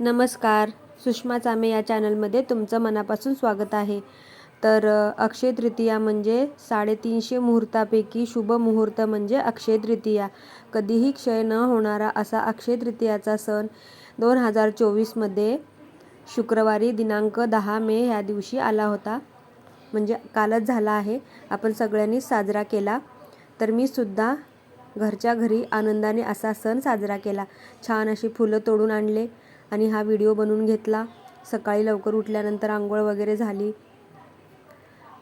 नमस्कार. सुषमा चामे या चॅनलमध्ये तुमचं मनापासून स्वागत आहे. तर अक्षय तृतीया म्हणजे साडेतीनशे मुहूर्तापैकी शुभ मुहूर्त म्हणजे अक्षय तृतीया. कधीही क्षय न होणारा असा अक्षय तृतीयाचा सण दोन हजार चोवीसमध्ये शुक्रवारी दिनांक दहा मे ह्या दिवशी आला होता. म्हणजे कालच झाला आहे. आपण सगळ्यांनी साजरा केला. तर मी सुद्धा घरच्या घरी आनंदाने असा सण साजरा केला. छान अशी फुलं तोडून आणले. आणि हा व्हिडिओ बनवून घेतला. सकाळी लवकर उठल्यानंतर आंघोळ वगैरे झाली.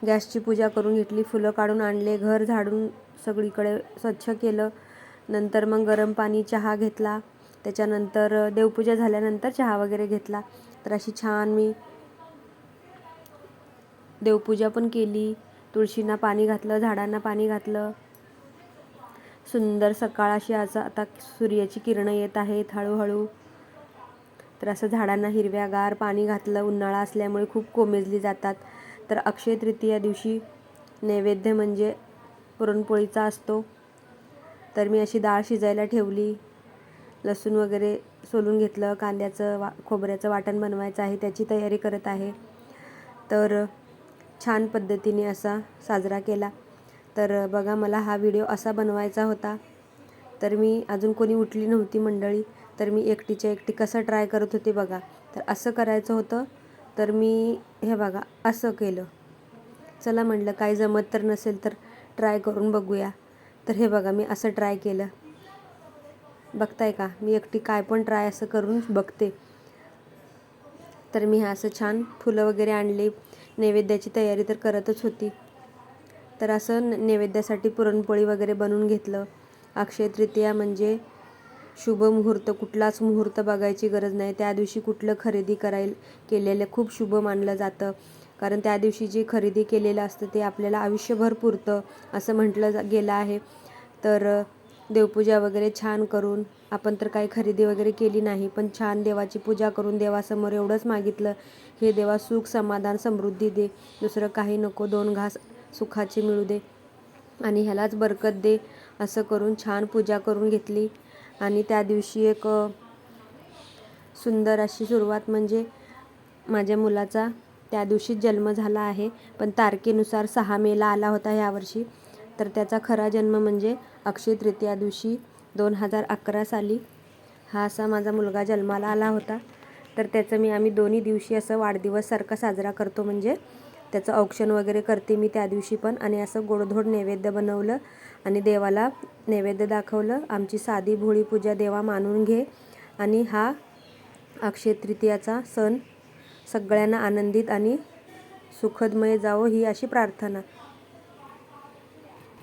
गॅसची पूजा करून घेतली फुलं काढून आणले. घर झाडून सगळीकडे स्वच्छ केलं. नंतर मग गरम पाणी चहा घेतला. त्याच्यानंतर देवपूजा झाल्यानंतर चहा वगैरे घेतला. तर अशी छान मी देवपूजा पण केली. तुळशींना पाणी घातलं झाडांना पाणी घातलं. सुंदर सकाळ अशी असं आता सूर्याची किरणं येत आहेत हळूहळू. तर असं झाडांना हिरव्यागार पाणी घातलं उन्हाळा असल्यामुळे खूप कोमेजली जातात. तर अक्षय तृतीया दिवशी नैवेद्य म्हणजे पुरणपोळीचा असतो. तर मी अशी डाळ शिजायला ठेवली. लसूण वगैरे सोलून घेतलं. कांद्याचं वा खोबऱ्याचं वाटण बनवायचं आहे त्याची तयारी करत आहे. तर छान पद्धतीने असा साजरा केला. तर बघा मला हा व्हिडिओ असा बनवायचा होता. तर मी अजून कोणी उठली नव्हती मंडळी. तर मी एकटीच्या एकटी कसं ट्राय करत होते बघा. तर असं करायचं होतं तर मी हे बघा असं केलं. चला म्हटलं काय जमत तर नसेल तर ट्राय करून बघूया. तर हे बघा मी असं ट्राय केलं. बघताय का? मी एकटी काय पण ट्राय असं करून बघते. तर मी हे असं छान फुलं वगैरे आणली. नैवेद्याची तयारी तर करतच होती. तर असं नैवेद्यासाठी पुरणपोळी वगैरे बनवून घेतलं. अक्षय तृतीया म्हणजे शुभ मुहूर्त कुठलाच मुहूर्त बघायची गरज नाही. त्या दिवशी कुठलं खरेदी करायला केलेलं खूप शुभ मानलं जातं. कारण त्या दिवशी जे खरेदी केलेलं असतं ते आपल्याला आयुष्यभर पुरतं असं म्हटलं गेलं आहे. तर देवपूजा वगैरे छान करून आपण तर काही खरेदी वगैरे केली नाही पण छान देवाची पूजा करून देवासमोर एवढंच मागितलं हे देवा सुख समाधान समृद्धी दे. दुसरं काही नको दोन घास सुखाचे मिळू दे. आणि ह्यालाच बरकत दे असं करून छान पूजा करून घेतली. आणि त्या दिवशी एक सुंदर अशी सुरुवात म्हणजे माझ्या मुलाचा त्या दिवशीच जन्म झाला आहे. पण तारखेनुसार सहा मेला आला होता ह्यावर्षी तर त्याचा खरा जन्म म्हणजे अक्षय तृतीया दिवशी दोन हजार अकरा साली हा असा माझा मुलगा जन्माला आला होता. तर त्याचं मी आम्ही दोन्ही दिवशी असं वाढदिवससारखा साजरा करतो म्हणजे त्याचं औक्षण वगैरे करते मी त्या दिवशी पण. आणि असं गोडधोड नैवेद्य बनवलं आणि देवाला नैवेद्य दाखवलं. आमची साधी भोळी पूजा देवा मानून घे. आणि हा अक्षय तृतीयाचा सण सगळ्यांना आनंदित आणि सुखदमय जावो ही अशी प्रार्थना.